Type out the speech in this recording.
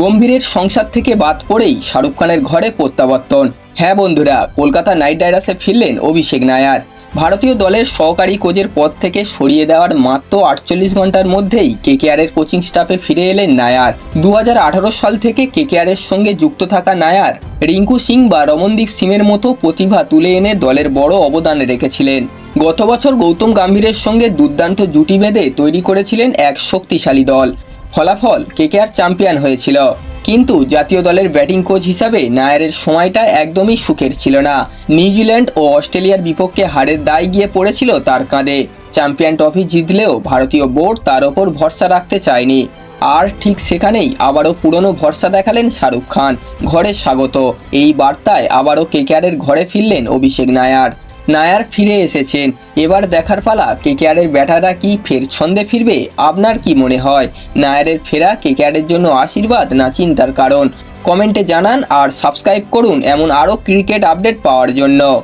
গম্ভীরের সংসার থেকে বাদ পড়েই শাহরুখ খানের ঘরে প্রত্যাবর্তন। হ্যাঁ বন্ধুরা, কলকাতা নাইট রাইডার্সে ফিরলেন অভিষেক নায়ার। ভারতীয় দলের সহকারী কোচের পদ থেকে সরিয়ে দেওয়ার মাত্র আটচল্লিশ ঘণ্টার মধ্যেই কেকেআরের কোচিং স্টাফে ফিরে এলেন নায়ার। দু হাজার আঠারো সাল থেকে কেকেআরের সঙ্গে যুক্ত থাকা নায়ার, রিঙ্কু সিং বা রমনদীপ সিংয়ের মতো প্রতিভা তুলে এনে দলের বড় অবদান রেখেছিলেন। গত বছর গৌতম গম্ভীরের সঙ্গে দুর্দান্ত জুটি বেঁধে তৈরি করেছিলেন এক শক্তিশালী দল। ফলাফল কেকেআর চ্যাম্পিয়ন হয়েছিল। কিন্তু জাতীয় দলের ব্যাটিং কোচ হিসাবে নায়ারের সময়টা একদমই সুখের ছিল না। নিউজিল্যান্ড ও অস্ট্রেলিয়ার বিপক্ষে হারের দায় গিয়ে পড়েছিল তার কাঁধে। চ্যাম্পিয়ন ট্রফি জিতলেও ভারতীয় বোর্ড তার ওপর ভরসা রাখতে চায়নি। আর ঠিক সেখানেই আবারও পুরনো ভরসা দেখালেন শাহরুখ খান। ঘরে স্বাগত। এই বার্তায় আবারও কেকেআরের ঘরে ফিরলেন অভিষেক নায়ার। নায়ার ফিরে এসেছেন। এবার দেখার পালা, কেকেআরের ব্যাটারা কি ফের ছন্দে ফিরবে? আপনার কি মনে হয়? নায়ারের ফেরা কেকেআরের জন্য আশীর্বাদ না চিন্তার কারণ? কমেন্টে জানান আর সাবস্ক্রাইব করুন এমন আরও ক্রিকেট আপডেট পাওয়ার জন্য।